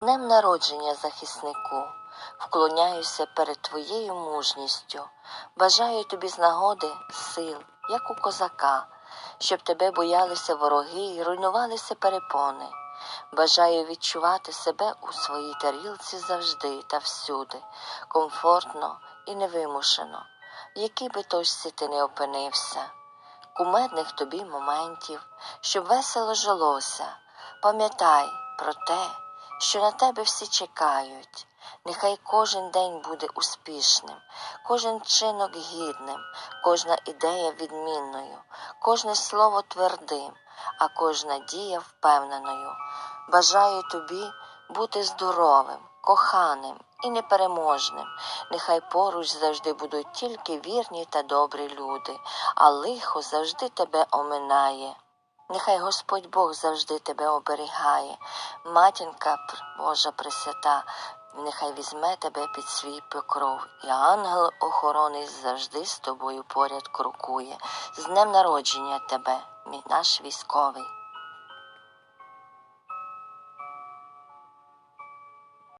Днем народження захиснику, вклоняюся перед твоєю мужністю, бажаю тобі з нагоди сил, як у козака, щоб тебе боялися вороги і руйнувалися перепони. Бажаю відчувати себе у своїй тарілці завжди та всюди, комфортно і невимушено, в якій би точці ти не опинився. Кумедних тобі моментів, щоб весело жилося. Пам'ятай про те, що на тебе всі чекають. Нехай кожен день буде успішним, кожен чинок гідним, кожна ідея відмінною, кожне слово твердим, а кожна дія впевненою. Бажаю тобі бути здоровим, коханим і непереможним. Нехай поруч завжди будуть тільки вірні та добрі люди, а лихо завжди тебе оминає. Нехай Господь Бог завжди тебе оберігає, матінка Божа Пресвята, нехай візьме тебе під свій покров, і ангел охорони завжди з тобою поряд крокує. З днем народження тебе, мій наш військовий.